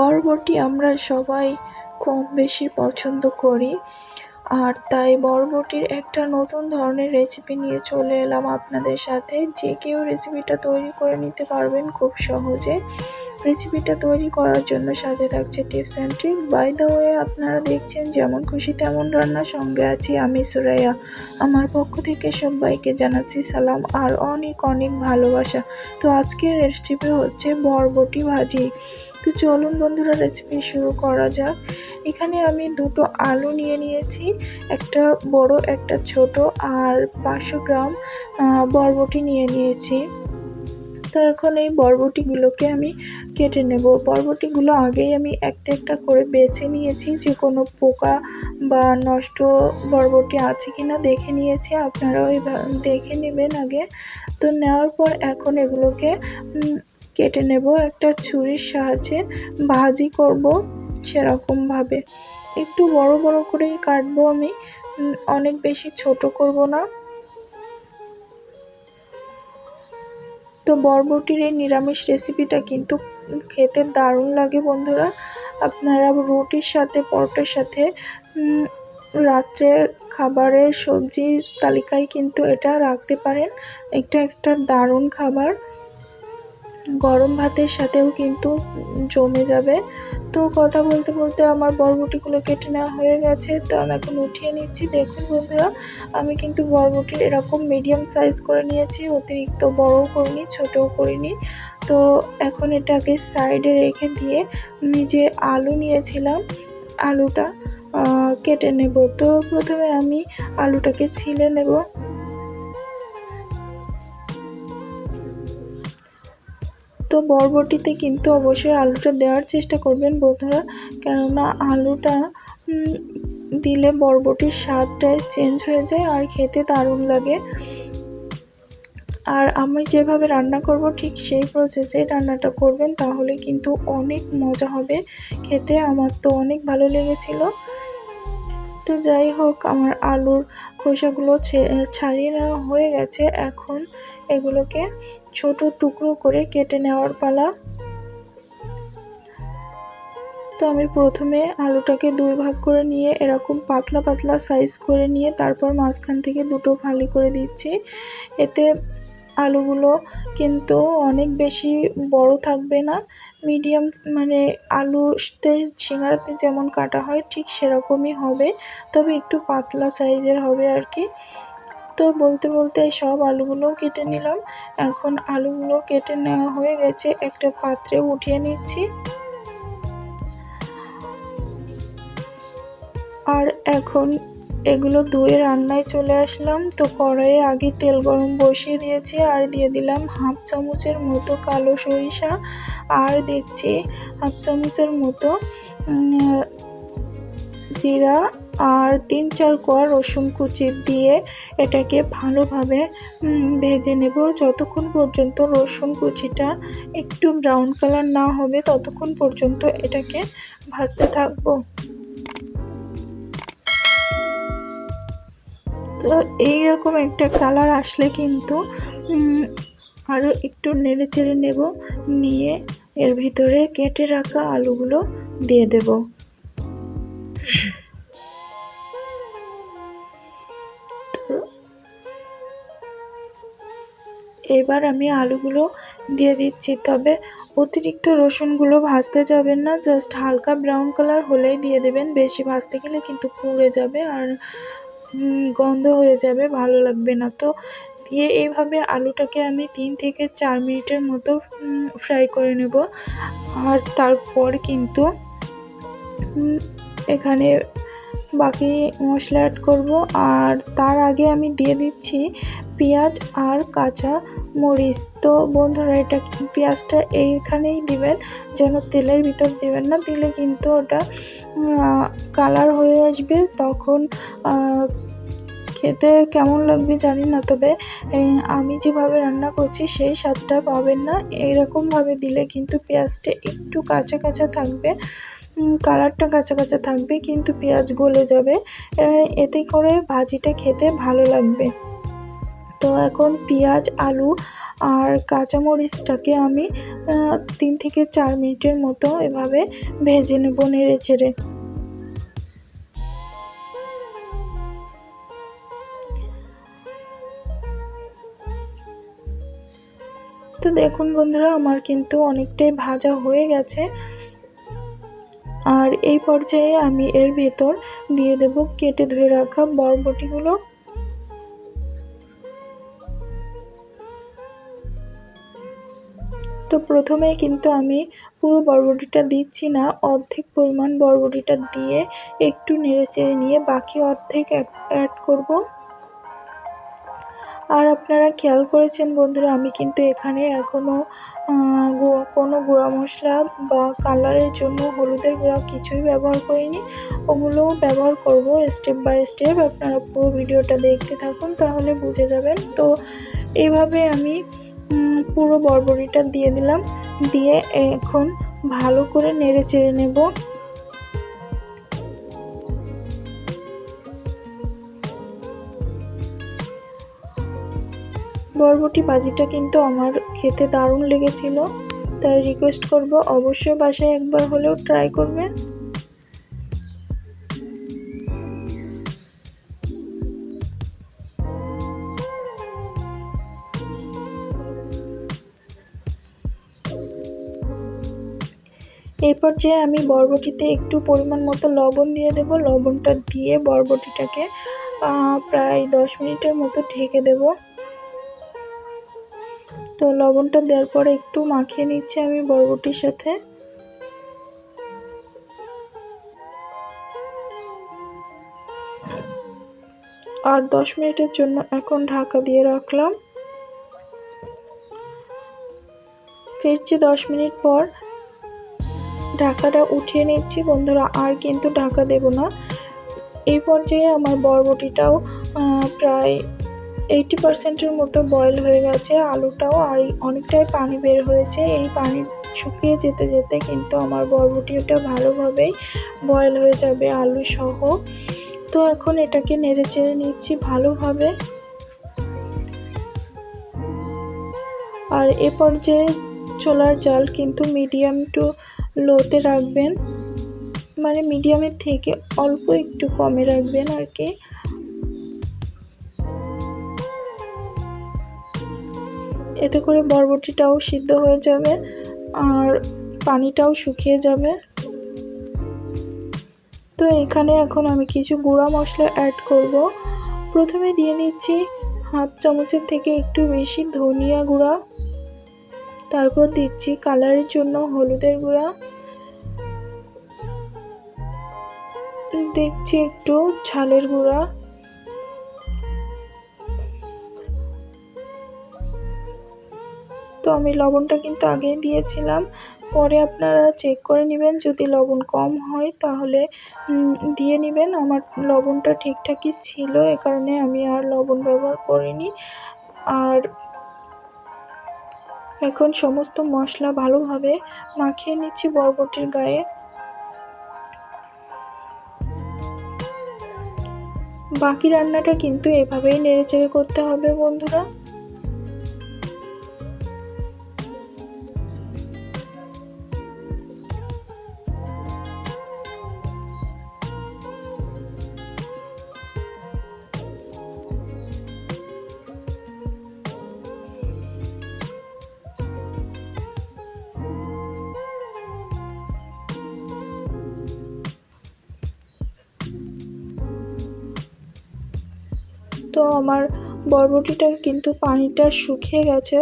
বরবটি আমরা সবাই কম বেশি পছন্দ করি। আর তাই বরবটির একটা নতুন ধরনের রেসিপি নিয়ে চলে এলাম আপনাদের সাথে। যে কেউ রেসিপিটা তৈরি করে নিতে পারবেন খুব সহজে। রেসিপিটা তৈরি করার জন্য সাথে থাকছে tips and trick by the way আপনারা দেখছেন যেমন খুশি তেমন রান্নার সঙ্গে আছি আমি সুরাইয়া। আমার পক্ষ থেকে সবাইকে জানাচ্ছি সালাম আর অনেক অনেক ভালোবাসা। তো আজকের রেসিপি হচ্ছে বরবটি ভাজি। তো চলুন বন্ধুরা রেসিপি শুরু করা যাক। এখানে আমি দুটো আলু নিয়ে নিয়েছি, একটা বড়, একটা ছোট, আর পাঁচশো গ্রাম বরবটি নিয়ে নিয়েছি। তো এখন এই বরবটিগুলোকে আমি কেটে নেব। বরবটিগুলো আগেই আমি একটা একটা করে বেছে নিয়েছি, যে কোনো পোকা বা নষ্ট বরবটি আছে কি না দেখে নিয়েছি, আপনারাও দেখে নেবেন আগে। তো নেওয়ার পর এখন এগুলোকে কেটে নেব। একটা ছুরির সাহায্যে ভাজি করব। সেরকমভাবে একটু বড় বড় করেই কাটবো আমি। অনেক বেশি ছোট করব না। তো বরবটির এই নিরামিষ রেসিপিটা কিন্তু খেতে দারুণ লাগে বন্ধুরা। আপনারা রুটির সাথে, পরোটার সাথে রাত্রের খাবারের সবজির তালিকায় কিন্তু এটা রাখতে পারেন। এটা একটা দারুণ খাবার। গরম ভাতের সাথেও কিন্তু জমে যাবে। তো কথা বলতে বলতে আমার বরবটিগুলো কেটে নেওয়া হয়ে গেছে। তো আমি এখন উঠিয়ে নিচ্ছি। দেখুন বন্ধুরা, আমি কিন্তু বরবটির এরকম মিডিয়াম সাইজ করে নিয়েছি। অতিরিক্ত বড়ও করিনি, ছোটও করিনি। তো এখন এটাকে সাইডে রেখে দিয়ে যে আলু নিয়েছিলাম। আলুটা কেটে নেব। তো প্রথমে আমি আলুটাকে ছিলে নেব। তো বরবটিতে কিন্তু অবশ্যই আলুটা দেওয়ার চেষ্টা করবেন বন্ধুরা কেননা আলুটা দিলে বরবটির স্বাদটাই চেঞ্জ হয়ে যায় আর খেতে দারুণ লাগে। আর আমি যেভাবে রান্না করব ঠিক সেই প্রসেসে রান্নাটা করবেন, তাহলে কিন্তু অনেক মজা হবে। খেতে আমার তো অনেক ভালো লেগেছিল। তো যাই হোক, আমার আলুর খোসাগুলো ছাড়িয়ে নেওয়া হয়ে গেছে। এখন এগুলোকে ছোট টুকরো করে কেটে নেওয়ার পালা। তো আমি প্রথমে আলুটাকে দুই ভাগ করে নিয়ে এরকম পাতলা পাতলা সাইজ করে নিয়ে তারপর মাঝখান থেকে দুটো ফালি করে দিচ্ছি। এতে আলুগুলো কিন্তু অনেক বেশি বড় থাকবে না। মিডিয়াম মানে আলুতে সিঙ্গারাতে যেমন কাটা হয় ঠিক সেরকমই হবে, তবে একটু পাতলা সাইজের হবে আর কি। তো বলতে বলতে সব আলুগুলো কেটে নিলাম। এখন আলুগুলো কেটে নেওয়া হয়ে গেছে। একটা পাত্রে উঠিয়ে নিচ্ছি। আর এখন এগুলো ধুয়ে রান্নায় চলে আসলাম। তো কড়াইয়ে আগে তেল গরম বসিয়ে দিয়েছি আর দিয়ে দিলাম হাফ চামচের মতো কালো সরিষা। আর দিচ্ছি হাফ চামচের মতো জিরা আর তিন চার কোয়া রসুন কুচি দিয়ে এটাকে ভালোভাবে ভেজে নেব। যতক্ষণ পর্যন্ত রসুন কুচিটা একটু ব্রাউন কালার না হবে, ততক্ষণ পর্যন্ত এটাকে ভাজতে থাকব। তো এইরকম একটা কালার আসলে কিন্তু আরও একটু নেড়ে চেড়ে নেব। নিয়ে এর ভিতরে কেটে রাখা আলুগুলো দিয়ে দেব। এবার আমি আলুগুলো দিয়ে দিচ্ছি, তবে অতিরিক্ত রসুনগুলো ভাজতে যাবেন না জাস্ট হালকা ব্রাউন কালার হলেই দিয়ে দেবেন। বেশি ভাজতে গেলে কিন্তু পুড়ে যাবে আর গন্ধ হয়ে যাবে, ভালো লাগবে না। তো দিয়ে এইভাবে আলুটাকে আমি তিন থেকে চার মিনিটের মতো ফ্রাই করে নেব। আর তারপর কিন্তু এখানে বাকি মশলা অ্যাড করব। আর তার আগে আমি দিয়ে দিচ্ছি পেঁয়াজ আর কাঁচা মরিচ। তো বন্ধুরা, এটা পেঁয়াজটা এইখানেই দিবেন, যেন তেলের ভিতর দিবেন না। দিলে কিন্তু ওটা কালার হয়ে আসবে। তখন খেতে কেমন লাগবে জানি না। তবে আমি যেভাবে রান্না করছি, সেই স্বাদটা পাবেন না। এরকমভাবে দিলে কিন্তু পেঁয়াজটা একটু কাঁচা কাঁচা থাকবে। কালারটা কাঁচা কাঁচা থাকবে, কিন্তু পেঁয়াজ গলে যাবে। এতে করে ভাজিটা খেতে ভালো লাগবে। তো এখন পেঁয়াজ, আলু আর কাঁচামরিচটাকে আমি তিন থেকে চার মিনিটের মতো এভাবে ভেজে নেব নেড়ে চেড়ে। তো দেখুন বন্ধুরা, আমার কিন্তু অনেকটাই ভাজা হয়ে গেছে। আর এই পর্যায়ে আমি এর ভেতর দিয়ে দেব কেটে ধুয়ে রাখা বরবটিগুলো। তো প্রথমে কিন্তু আমি পুরো বরবটিটা দিচ্ছি না, অর্ধেক পরিমাণ বরবটিটা দিয়ে একটু নেড়ে চেড়ে নিয়ে বাকি অর্ধেক অ্যাড করব। আর আপনারা খেয়াল করেছেন বন্ধুরা, আমি কিন্তু এখানে এখনও কোনো গুঁড়া মশলা বা কালারের জন্য হলুদের গুঁড়া কিছুই ব্যবহার করিনি। ওগুলোও ব্যবহার করব স্টেপ বাই স্টেপ আপনারা পুরো ভিডিওটা দেখতে থাকুন তাহলে বুঝে যাবেন। তো এভাবে আমি পুরো বরবরিটা দিয়ে দিলাম। দিয়ে এখন ভালো করে নেড়ে চেড়ে নেব। বরবটি ভাজিটা কিন্তু আমার খেতে দারুণ লেগেছিল, তাই রিকোয়েস্ট করব অবশ্যই বাসায় একবার হলেও ট্রাই করবেন এই পর্যায়ে আমি বরবটিতে একটু পরিমাণ মতো লবণ দিয়ে দেব, লবণটা দিয়ে বরবটিটাকে প্রায় দশ মিনিটের মতো ঢেকে দেব। তো লবণটা দেওয়ার পরে একটু মাখিয়ে নিচ্ছি আমি বরবটির সাথে। আর দশ মিনিটের জন্য এখন ঢাকা দিয়ে রাখলাম। ফিরছি দশ মিনিট পর। ঢাকাটা উঠিয়ে নিচ্ছি। বন্ধুরা, আর কিন্তু ঢাকা দেব না। এই পর্যায়ে আমার বরবটিটাও প্রায় এইটি পার্সেন্টের মতো বয়েল হয়ে গেছে, আলুটাও আর অনেকটাই পানি বের হয়েছে। এই পানি শুকিয়ে যেতে যেতে কিন্তু আমার বরবটিটা ভালোভাবেই বয়েল হয়ে যাবে আলু সহ তো এখন এটাকে নেড়ে চেড়ে নিচ্ছি ভালোভাবে। আর এ পর্যায়ে চোলার জাল কিন্তু মিডিয়াম টু লোতে রাখবেন। মানে মিডিয়ামের থেকে অল্প একটু কমে রাখবেন আর কি। এতে করে বরবটিটাও সিদ্ধ হয়ে যাবে আর পানিটাও শুকিয়ে যাবে। তো এখানে এখন আমি কিছু গুঁড়া মশলা অ্যাড করব। প্রথমে দিয়ে নিচ্ছি হাত চামচের থেকে একটু বেশি ধনিয়া গুঁড়া। তারপর দিচ্ছি কালারের জন্য হলুদের গুঁড়া। দেখছি একটু ঝালের গুঁড়া। আমি লবণটা কিন্তু আগেই দিয়েছিলাম। পরে আপনারা চেক করে নেবেন, যদি লবণ কম হয় তাহলে দিয়ে নেবেন। আমার লবণটা ঠিকঠাকই ছিল, এ কারণে আমি আর লবণ ব্যবহার করিনি। আর এখন সমস্ত মশলা ভালোভাবে মাখিয়ে নিচ্ছি বরবটির গায়ে। বাকি রান্নাটা কিন্তু এভাবেই নেড়েচেড়ে করতে হবে বন্ধুরা। তো আমার বরবটিটা কিন্তু পানিটা শুকিয়ে গেছে।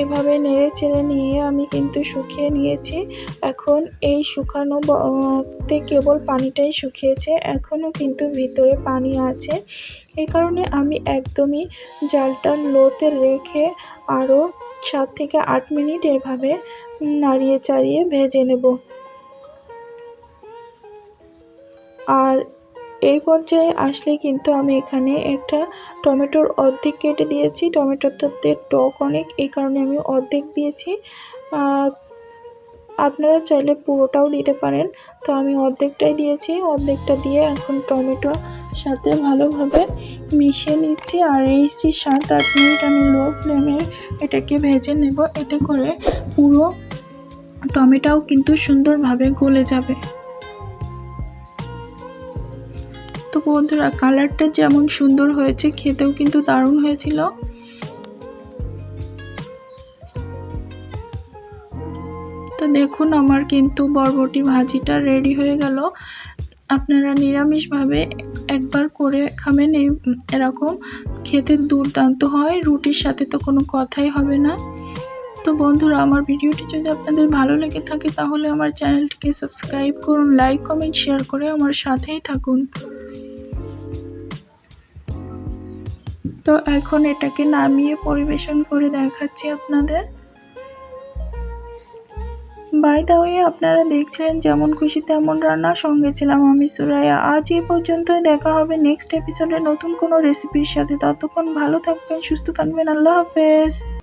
এভাবে নেড়ে চেড়ে নিয়ে আমি কিন্তু শুকিয়ে নিয়েছি। এখন এই শুকানো তে কেবল পানিটাই শুকিয়েছে। এখনও কিন্তু ভিতরে পানি আছে। এই কারণে আমি একদমই জালটা লোতে রেখে আরও সাত থেকে আট মিনিট এভাবে নাড়িয়ে চাড়িয়ে ভেজে নেব। আর এই পর্যায়ে আসলে কিন্তু আমি এখানে একটা টমেটোর অর্ধেক কেটে দিয়েছি। টমেটোটাতে টক অনেক, এই কারণে আমি অর্ধেক দিয়েছি। আপনারা চাইলে পুরোটাও দিতে পারেন। তো আমি অর্ধেকটাই দিয়েছি। অর্ধেকটা দিয়ে এখন টমেটো সাথে ভালোভাবে মিশিয়ে নিচ্ছি। আর এই যে সাত আট মিনিট আমি লো ফ্লেমে এটাকে ভেজে নেব। এতে করে পুরো টমেটোও কিন্তু সুন্দরভাবে গলে যাবে। তো বন্ধুরা কালারটা যেমন সুন্দর হয়েছে, খেতেও কিন্তু দারুণ হয়েছিল। তো দেখুন, আমার কিন্তু বরবটি ভাজিটা রেডি হয়ে গেল। আপনারা নিরামিষভাবে একবার করে খাবেন, এই, এরকম খেতে দুর্দান্ত হয়, রুটির সাথে তো কোনো কথাই হবে না। তো বন্ধুরা, আমার ভিডিওটি যদি আপনাদের ভালো লেগে থাকে, তাহলে আমার চ্যানেলটিকে সাবস্ক্রাইব করুন লাইক কমেন্ট শেয়ার করে আমার সাথেই থাকুন। তো এখন এটাকে নামিয়ে পরিবেশন করে দেখাচ্ছি আপনাদের। বাই দা ওয়ে আপনারা দেখছিলেন যেমন খুশি তেমন রান্না, সঙ্গে ছিলাম আমি সুরাইয়া। আজ এই পর্যন্তই, দেখা হবে নেক্সট এপিসোডে নতুন কোনো রেসিপির সাথে। ততক্ষণ ভালো থাকবেন, সুস্থ থাকবেন, আল্লাহ হাফেজ।